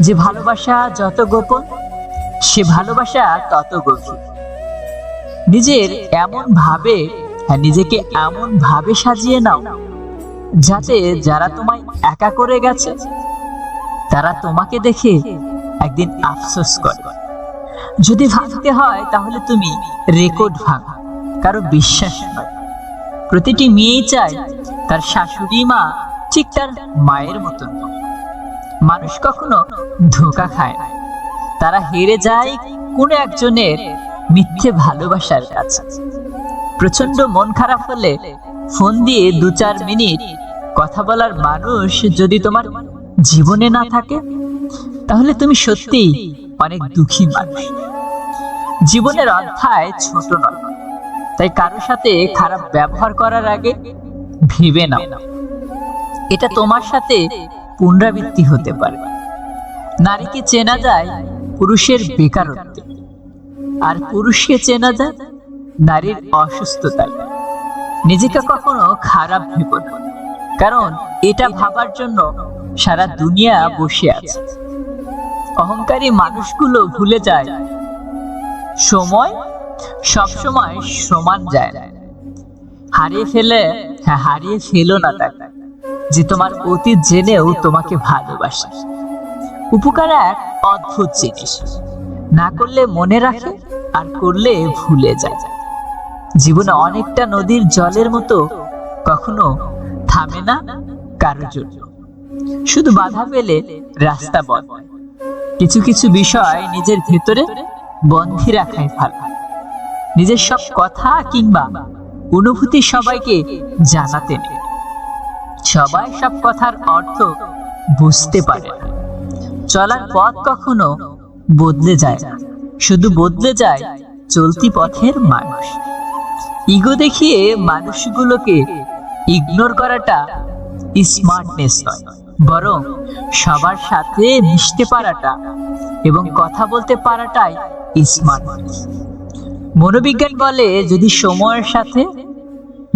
যে ভালোবাসা যত গোপন সে ভালোবাসা তত গভীর। নিজের এমন ভাবে হ্যাঁ, নিজেকে এমন ভাবে সাজিয়ে নাও যাতে যারা তোমায় একা করে গেছে তারা তোমাকে দেখে একদিন আফসোস করে। যদি ভাঙতে হয় তাহলে তুমি রেকর্ড ভাঙা কারও বিশ্বাস নয়। প্রতিটি মেয়েই চায় তার শাশুড়ি মা ঠিক তার মায়ের মতন হোক। মানুষ কখনো ধোকা খায় না। তারা হেরে যায় কোনো একজনের মিথ্যে ভালোবাসার কাছে। প্রচণ্ড মন খারাপ হলে ফোন দিয়ে দু চার মিনিট কথা বলার মানুষ যদি তোমার জীবনে না থাকে, তাহলে তুমি সত্যিই অনেক দুঃখী মানুষ। জীবনের অধ্যায় ছোট নয়। তাই কারোর সাথে খারাপ ব্যবহার করার আগে ভেবে নাও। এটা তোমার সাথে পুনরাবৃত্তি হতে পারে। নারীকে চেনা যায় পুরুষের বেকারত্বে। আর পুরুষকে চেনা যায় নারীর অসুস্থতায়। নিজেকে কখনো খারাপ ভেবো কারণ এটা ভাবার জন্য সারা দুনিয়া বসে আছে। অহংকারী মানুষগুলো ভুলে যায়, সময় সব সময় সমান যায় হারিয়ে ফেলে হ্যাঁ হারিয়ে ফেলো না তাকে। যে তোমার অতীত জেনেও তোমাকে ভালোবাসে। উপকার এক, অদ্ভুত জিনিস। না করলে মনে রাখে, আর করলে ভুলে যায়। জীবনে অনেকটা নদীর জলের মতো কখনো থামে না কারোর জন্য। শুধু বাধা পেলে রাস্তা বন্ধ। কিছু কিছু বিষয় নিজের ভেতরে বন্ধি রাখাই ভালো। নিজের সব কথা কিংবা অনুভূতি সবাইকে জানাতে নেই। সবাই সব কথার অর্থ বুঝতে পারে। চলার পথ কখনো বদলে যায় না শুধু বদলে যায় চলতি পথের মানুষ। ইগো দেখিয়ে মানুষগুলোকে ইগনোর করাটা স্মার্টনেস নয়, বরং সবার সাথে মিশতে পারাটা এবং কথা বলতে পারাটাই স্মার্টনেস মনোবিজ্ঞান বলে যদি সময়ের সাথে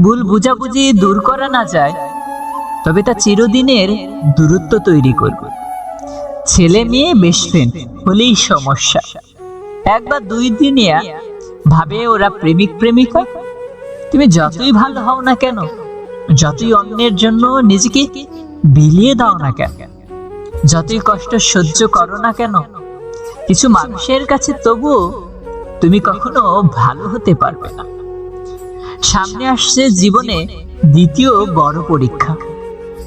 ভুল বুঝাবুঝি দূর করা না যায় তবে তা চিরদিনের দূরত্ব তৈরি করবে। ছেলে মেয়ে বেস্ট ফ্রেন্ড হলেই সমস্যা। একবার দুই দিনিয়া ভাবে ওরা প্রেমিক প্রেমিকা। তুমি যতই ভালো হও না কেন, যতই অন্যের জন্য নিজেকে বিলিয়ে দাও না কেন, যতই কষ্ট সহ্য করো না কেন, কিছু মানুষের কাছে তবুও তুমি কখনো ভালো হতে পারবে না। সামনে আসছে জীবনে দ্বিতীয় বড় পরীক্ষা।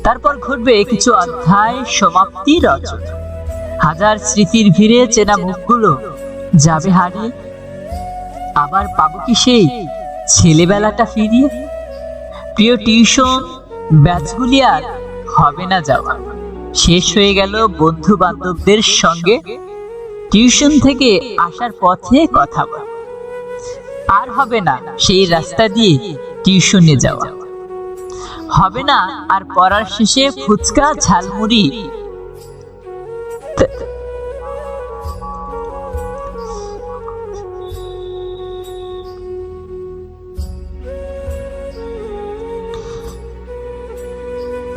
তারপর ঘটবে কিছু অধ্যায় সমাপ্তি রচনা হাজার স্মৃতির ভিড়ে চেনা মুখগুলো যাবে হারিয়ে। আবার পাবো কি সেই ছেলেবেলাটা ফিরিয়ে? প্রিয় টিউশন, ব্যাচগুলি আর হবে না যাওয়া। শেষ হয়ে গেল বন্ধু বান্ধবদের সঙ্গে। টিউশন থেকে আসার পথে কথা বলা। আর হবে না সেই রাস্তা দিয়ে টিউশনে যাওয়া। হবে না, আর পড়ার শেষে ফুচকা, ঝালমুড়ি।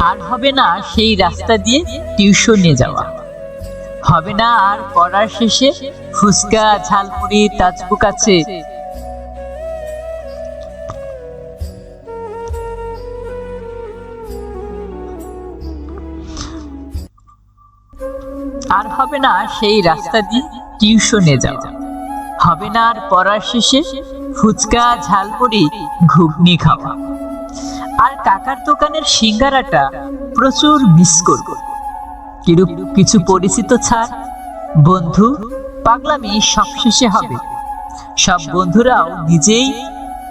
আর হবে না সেই রাস্তা দিয়ে টিউশনে যাওয়া। হবে না আর পড়ার শেষে ফুচকা, ঝালমুড়ি তাজবুক আছে না সেই রাস্তা দিয়ে টিউশনে যাওয়া। হবে না আর পড়ার শেষে ফুচকা, ঝালমুড়ি, ঘুগনি খাওয়া। আর কাকার দোকানের সিঙ্গারাটা প্রচুর মিস করব। কিরূপ কিছু পরিচিত ছাড়? বন্ধু, পাগলামি সবশেষে হবে। সব বন্ধুরাও নিজেই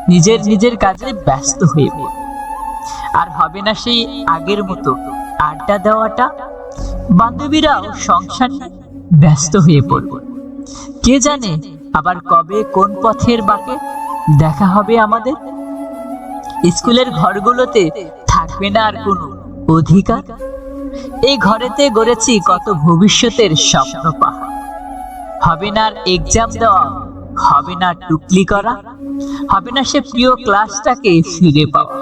নিজের নিজের কাজে ব্যস্ত হয়ে আর হবে না সেই আগের মতো আড্ডা দেওয়াটা। বান্ধবীরাও সংসার নিয়ে ব্যস্ত হয়ে পড়বে। কে জানে আবার কবে কোন পথের বাকে দেখা হবে আমাদের? স্কুলের ঘরগুলোতে থাকবে না আর কোনো অধিকার? এই ঘরেতে গড়েছি কত ভবিষ্যতের স্বপ্ন পাহাড় হবে না আর এক্সাম দেওয়া, হবে না টুকলি করা, হবে না সে প্রিয় ক্লাসটাকে ফিরে পাওয়া।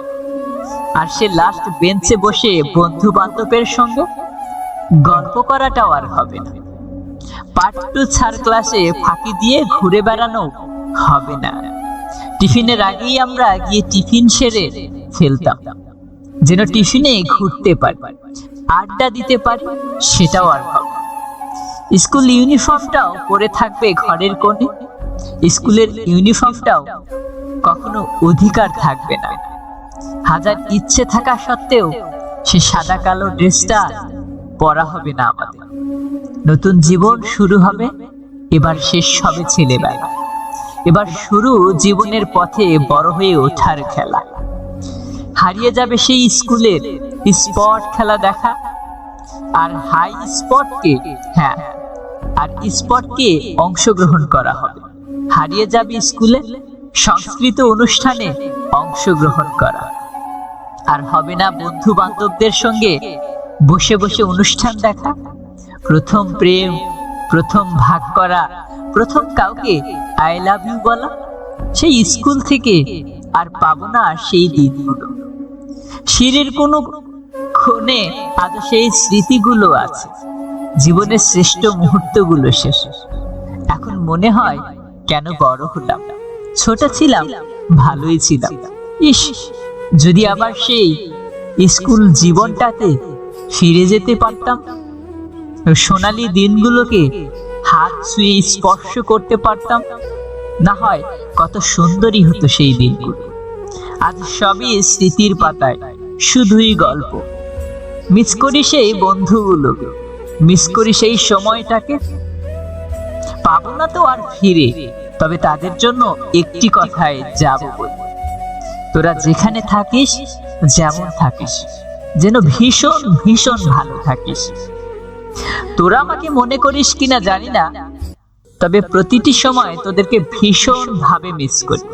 আর সে লাস্ট বেঞ্চে বসে বন্ধু বান্ধবের সঙ্গে গল্প করাটাও আর হবে না। পার্ট টু ছাড় ক্লাসে ফাঁকি দিয়ে ঘুরে বেড়ানো হবে না। টিফিনের আগেই আমরা গিয়ে টিফিন সেরে ফেলতাম। যেন টিফিনে ঘুরতে পারি, আড্ডা দিতে পারি, সেটাও আর হবে স্কুল ইউনিফর্মটাও পরে থাকবে ঘরের কোণে। স্কুলের ইউনিফর্মটাও কখনো অধিকার থাকবে না। হাজার ইচ্ছে থাকা সত্ত্বেও সে সাদা কালো ড্রেসটা পরা হবে না আমাদের। নতুন জীবন শুরু হবে, এবার শেষ হবে ছেলেবেলা। এবার শুরু জীবনের পথে বড় হয়ে ওঠার খেলা। হারিয়ে যাবে সেই স্কুলের স্পট খেলা দেখা। আর হাই স্পটকে হ্যাঁ আর স্পটকে অংশগ্রহণ করা হবে। হারিয়ে যাবে স্কুলে, সংস্কৃত অনুষ্ঠানে অংশগ্রহণ করা। আর হবে না বন্ধু বান্ধবদের সঙ্গে বসে বসে অনুষ্ঠান দেখা, প্রথম প্রেম, প্রথম ভাগ করা, প্রথম কাউকে আই লাভ ইউ বলা, সেই স্কুল থেকে আর পাবো না সেই দিনগুলো। সিঁড়ির কোনো ক্ষণে আজ সেই স্মৃতিগুলো আছে, জীবনের শ্রেষ্ঠ মুহূর্তগুলো শেষ। এখন মনে হয় কেন বড় হলাম। ছোট ছিলাম, ভালোই ছিলাম। ইস, যদি আবার সেই স্কুল জীবনটাতে ফিরে যেতে পারতাম। সোনালি দিনগুলোকে হাত ছুঁয়ে স্পর্শ করতে পারতাম। না হয় কত সুন্দরী হতো সেই দিনগুলো। আজ সবই স্মৃতির পাতায়, শুধুই গল্প। মিস করি সেই বন্ধুগুলোকে মিস করি সেই সময়টাকে। পাবো না তো আর ফিরে, তবে তাদের জন্য একটি কথায় যাব তোরা যেখানে থাকিস, যেমন থাকিস। যেন ভীষণ ভীষণ ভালো থাকিস। তোরা আমাকে মনে করিস কিনা জানি না, তবে প্রতিটি সময় তোদেরকে ভীষণ ভাবে মিস করি।